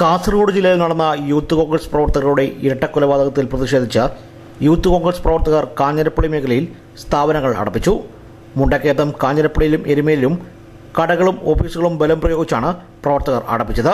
കാസർഗോഡ് ജില്ലയിൽ നടന്ന യൂത്ത് കോൺഗ്രസ് പ്രവർത്തകരുടെ ഇരട്ടക്കൊലപാതകത്തിൽ പ്രതിഷേധിച്ച് യൂത്ത് കോൺഗ്രസ് പ്രവർത്തകർ കാഞ്ഞിരപ്പള്ളി മേഖലയിൽ സ്ഥാപനങ്ങൾ അടപ്പിച്ചു. മുണ്ടക്കയത്തും കാഞ്ഞിരപ്പള്ളിയിലും എരുമേലിലും കടകളും ഓഫീസുകളും ബലം പ്രയോഗിച്ചാണ് പ്രവർത്തകർ അടപ്പിച്ചത്.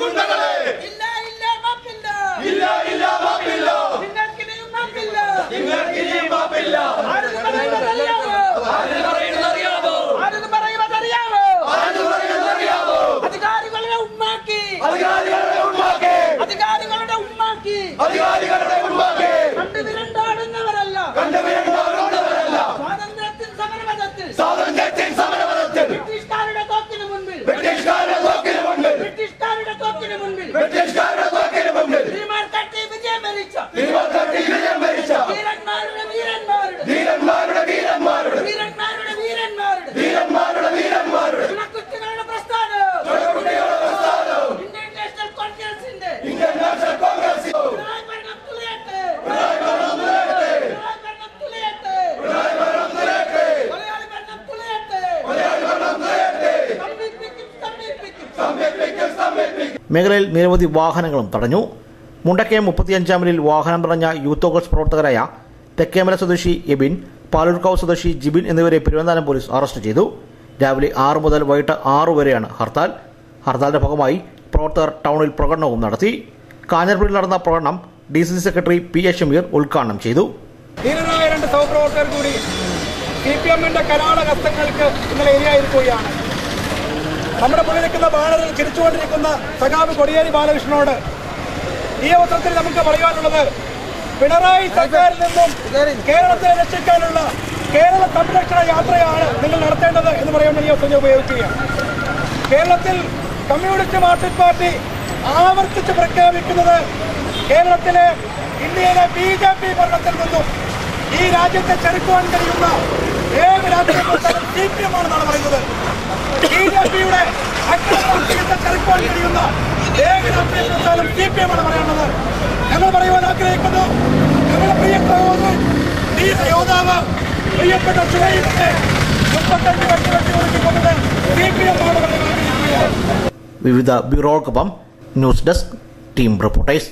ഗുണ്ടകളെ. Vai ter മേഖലയിൽ നിരവധി വാഹനങ്ങളും തടഞ്ഞു. മുണ്ടക്കയം മുപ്പത്തിയഞ്ചാമലിൽ വാഹനം തടഞ്ഞ യൂത്ത് കോൺഗ്രസ് പ്രവർത്തകരായ തെക്കേമല സ്വദേശി എബിൻ പാലൂർക്കാവ് സ്വദേശി ജിബിൻ എന്നിവരെ തിരുവനന്തപുരം പോലീസ് അറസ്റ്റ് ചെയ്തു. രാവിലെ ആറ് മുതൽ വൈകിട്ട് ആറു വരെയാണ് ഹർത്താൽ. ഹർത്താലിന്റെ ഭാഗമായി പ്രവർത്തകർ ടൗണിൽ പ്രകടനവും നടത്തി. കാഞ്ഞിരപ്പള്ളിയിൽ നടന്ന പ്രകടനം D C C secretary P A Shameer ഉദ്ഘാടനം ചെയ്തു. രണ്ട് സഹപ്രവർത്തകർ കൂടി സി പി എമ്മിന്റെ കരാള ഹസ്തങ്ങൾക്ക് ഇന്നലെ ഇരയായിരിക്കുകയാണ്. നമ്മുടെ മുന്നിൽ ബാനറിൽ ചിരിച്ചുകൊണ്ടിരിക്കുന്ന സഖാവ് കൊടിയേരി ബാലകൃഷ്ണനോട് ഈ അവസരത്തിൽ നമുക്ക് പറയാനുള്ളത് പിണറായി സർക്കാരിൽ നിന്നും കേരളത്തെ രക്ഷിക്കാനുള്ള കേരള സംരക്ഷണ യാത്രയാണ് നിങ്ങൾ നടത്തേണ്ടത് എന്ന് പറയാൻ ഈ അവസരം ഉപയോഗിക്കുകയാണ്. കേരളത്തിൽ കമ്മ്യൂണിസ്റ്റ് മാർക്സിസ്റ്റ് പാർട്ടി ആവർത്തിച്ച് പ്രഖ്യാപിക്കുന്നത് കേരളത്തിലെ ഇന്ത്യയിലെ ബി ജെ പി ഭരണത്തിൽ നിന്നും ഈ രാജ്യത്തെ ചെറുക്കുവാൻ കഴിയുന്ന ഏത് രാഷ്ട്രീയ സി പി എം ആണെന്നാണ് പറയുന്നത്. ബി ജെ പിയുടെ തെറിക്കുവാൻ കഴിയുന്ന ഏക രാഷ്ട്രീയത്തെക്കാളും സി പി എമ്മാണ് പറയേണ്ടത്. ഞങ്ങൾ പറയുവാൻ ആഗ്രഹിക്കുന്നു ഞങ്ങളുടെ പ്രിയ യോദ്ധാവ് പ്രിയപ്പെട്ട ചുഴയിലെ മുപ്പത്തഞ്ച് ലക്ഷം ലക്ഷം ഒരുക്കിക്കൊണ്ടത് സി പി എം വിവിധ ബ്യൂറോക്കൊപ്പം ന്യൂസ് ഡെസ്ക് ടീം റിപ്പോർട്ടേഴ്സ്.